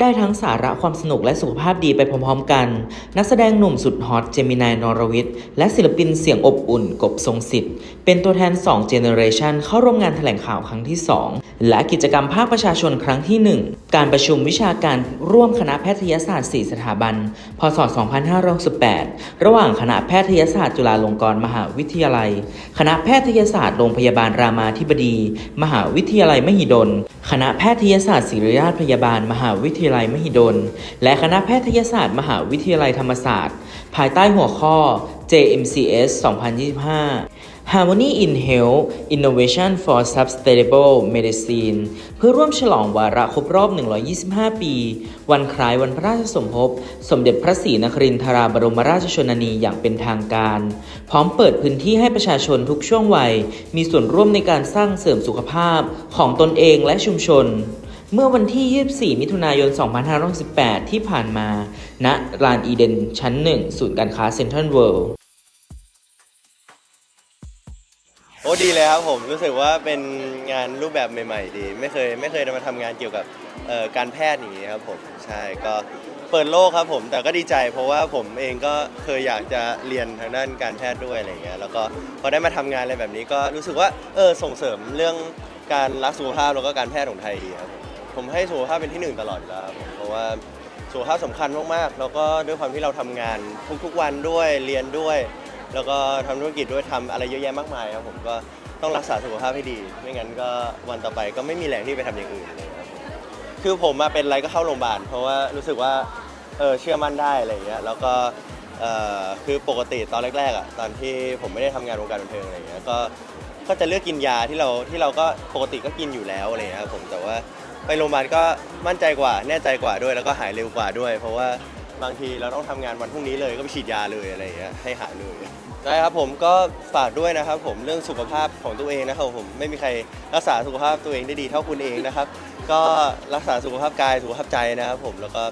ได้ทั้งสาระความสนุกและสุขภาพดีไปพร้อมๆกัน นักแสดงหนุ่มสุดฮอตเจมินายนรวิทย์และศิลปินเสียงอบอุ่นกบทรงสิทธิ์เป็นตัวแทน2เจเนอเรชันเข้าร่วมงานแถลงข่าวครั้งที่ 2 และกิจกรรมภาคประชาชนครั้งที่ 1 การประชุมวิชาการร่วมคณะแพทยศาสตร์ 4 สถาบัน พศ 2568ระหว่างคณะแพทยศาสตร์จุฬาลงกรณ์มหาวิทยาลัย คณะแพทยศาสตร์โรงพยาบาลรามาธิบดี มหาวิทยาลัยมหิดล คณะแพทยศาสตร์ศิริราชพยาบาล มหาวิทยาลัยมหิดล และคณะแพทยศาสตร์ มหาวิทยาลัยธรรมศาสตร์ ภายใต้หัวข้อ JMCS 2025 Harmony in Health Innovation for Sustainable Medicine เพื่อร่วมฉลองวาระครบรอบ 125 ปี วันคล้ายวันพระราชสมภพ สมเด็จพระศรีนครินทราบรมราชชนนีอย่างเป็นทางการ พร้อมเปิดพื้นที่ให้ประชาชนทุกช่วงวัย มีส่วนร่วมในการสร้างเสริมสุขภาพของตนเองและชุมชน เมื่อวันที่ 24 มิถุนายน 2568 ที่ผ่านมา ณ ลานอีเดนชั้น 1 ศูนย์การค้าเซ็นทรัลเวิลด์ โอ้ดีเลยครับผมรู้สึกว่าเป็นงานรูปแบบใหม่ ๆ ดี ไม่เคยไม่เคยมาทำงานเกี่ยวกับเอ่อการแพทย์อย่างนี้ครับผมใช่ก็เปิดโลกครับผมแต่ก็ดีใจ เพราะว่าผมเองก็เคยอยากจะเรียนทางด้านการแพทย์ด้วยอะไรอย่างเงี้ยแล้วก็พอได้มาทำงานอะไรแบบนี้ก็รู้สึกว่าเออส่งเสริมเรื่องการรักสุขภาพแล้วก็การแพทย์ของไทยดีครับผม ผมให้สุขภาพเป็นที่หนึ่งตลอดอยู่แล้วครับผมเพราะว่าสุขภาพสำคัญมากๆ แล้วก็ด้วยความที่เราทำงานทุกๆวันด้วยเรียนด้วย แล้วก็ทำธุรกิจด้วยทำอะไรเยอะแยะมากมายครับผมก็ต้องรักษาสุขภาพให้ดี ไม่งั้นก็วันต่อไปก็ไม่มีแรงที่ไปทำอย่างอื่นเลยครับผมคือผมมาเป็นอะไรก็เข้าโรงพยาบาลเพราะว่ารู้สึกว่าเออเชื่อมั่นได้อะไรอย่างเงี้ยแล้วก็เออคือปกติตอนแรกๆอะตอนที่ผมไม่ได้ทำงานวงการบันเทิงอะไรอย่างเงี้ยก็ ก็จะเลือกกินยาที่เราที่เราก็ปกติก็กินอยู่แล้วอะไรอย่างเงี้ยครับผมแต่ว่า ไปโรงพยาบาลก็มั่นใจกว่าแน่ใจกว่าด้วย แล้วก็หายเร็วกว่าด้วย เพราะว่าบางทีเราต้องทำงานวันพรุ่งนี้เลยก็ไปฉีดยาเลยอะไรอย่างเงี้ยให้หายเลยได้ครับผมก็ฝากด้วยนะครับ ผมเรื่องสุขภาพของตัวเองนะครับผมไม่มีใครรักษาสุขภาพตัวเองได้ดีเท่าคุณเองนะครับ ก็รักษาสุขภาพกายสุขภาพใจนะครับ ผมแล้วก็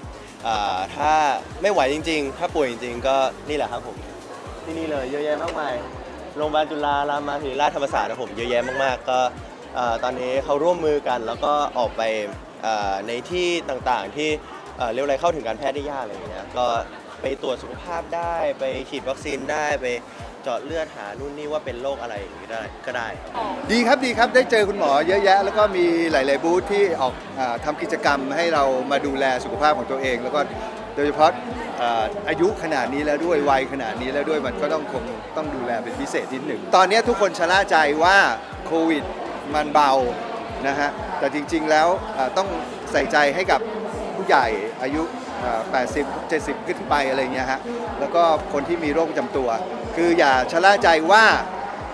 อ่าถ้าไม่ไหวจริง ๆ ถ้าป่วยจริง ๆ ก็นี่แหละครับผมที่นี่เลยเยอะแยะมากมายโรงพยาบาลจุฬารามาธิราชธรรมศาสตร์นะครับผมเยอะแยะมากๆก็ อ่าตอนนี้เขาร่วมมือกันแล้วก็ออกไปอ่าในที่ต่างๆที่เอ่อเรียกอะไรเข้าถึงการแพทย์ได้ยากอะไรอย่างเงี้ยก็ไปตรวจสุขภาพได้ไปฉีดวัคซีนได้ไปเจาะเลือดหานู่นนี่ว่าเป็นโรคอะไรอย่างนี้ได้ก็ได้ ดีครับดีครับได้เจอคุณหมอเยอะแยะ แล้วก็มีหลาย ๆ บูธที่ออกอาทำกิจกรรมให้เรามาดูแลสุขภาพของตัวเอง แล้วก็โดยเฉพาะอาอายุขนาดนี้แล้วด้วยวัยขนาดนี้แล้วด้วยมันก็ต้องคงต้องดูแลเป็นพิเศษนิดหนึ่งตอนนี้ทุกคนชะล่าใจว่าโควิด มันเบานะฮะแต่จริงๆแล้วต้องใส่ใจให้กับผู้ใหญ่อายุ 80 70 ขึ้นไปอะไรเงี้ยฮะแล้วก็คนที่มีโรคประจำตัว คืออย่าชะล่าใจว่า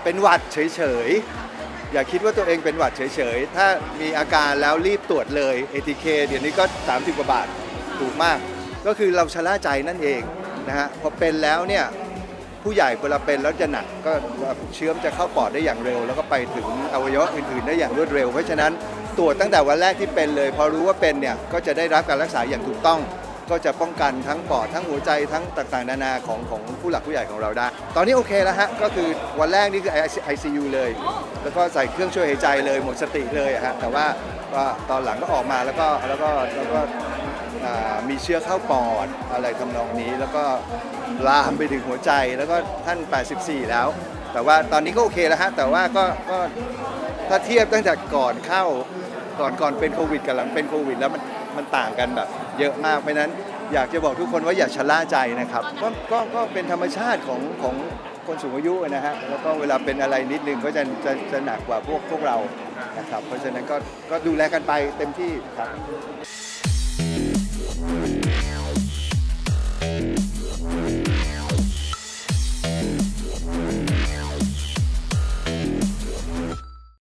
เป็นหวัดเฉยๆ อย่าคิดว่าตัวเองเป็นหวัดเฉยๆ ถ้ามีอาการแล้วรีบตรวจเลย ATK เดี๋ยวนี้ก็ 30 กว่าบาทถูกมาก ก็คือเราชะล่าใจนั่นเองนะฮะพอเป็นแล้วเนี่ย ผู้ใหญ่เวลาเป็นแล้วจะหนักก็เชื้อมจะเข้าปอดได้อย่างเร็ว แล้วก็ไปถึงอวัยวะอื่นๆ ได้อย่างรวดเร็ว เพราะฉะนั้นตรวจตั้งแต่วันแรกที่เป็นเลย พอรู้ว่าเป็นเนี่ยก็จะได้รับการรักษาอย่างถูกต้อง ก็จะป้องกันทั้งปอดทั้งหัวใจทั้งต่างๆ นานาของของผู้หลักผู้ใหญ่ของเราได้ ตอนนี้โอเคแล้วฮะก็คือวันแรกนี่คือ ICU เลย แล้วก็ใส่เครื่องช่วยหายใจเลยหมดสติเลยฮะแต่ว่าก็ตอนหลังก็ออกมาแล้วก็แล้วก็แล้วก็ มีเชื้อเข้าปอดอะไรทำนองนี้ แล้วก็ลามไปถึงหัวใจแล้วก็ท่าน 84 แล้ว แต่ว่าตอนนี้ก็โอเคแล้วฮะแต่ว่าก็ก็ถ้าเทียบตั้งแต่ก่อนเข้าก่อนก่อนเป็นโควิดกับหลังเป็นโควิด แล้วมันมันต่างกันแบบเยอะมากเพราะฉะนั้นอยากจะบอกทุกคนว่าอย่าชะล่าใจนะครับก็ก็ก็เป็นธรรมชาติของของคนสูงอายุนะฮะแล้วก็เวลาเป็นอะไรนิดนึงก็จะจะจะหนักกว่าพวกพวกเรานะครับ เพราะฉะนั้นก็ก็ดูแลกันไปเต็มที่ครับ Bye.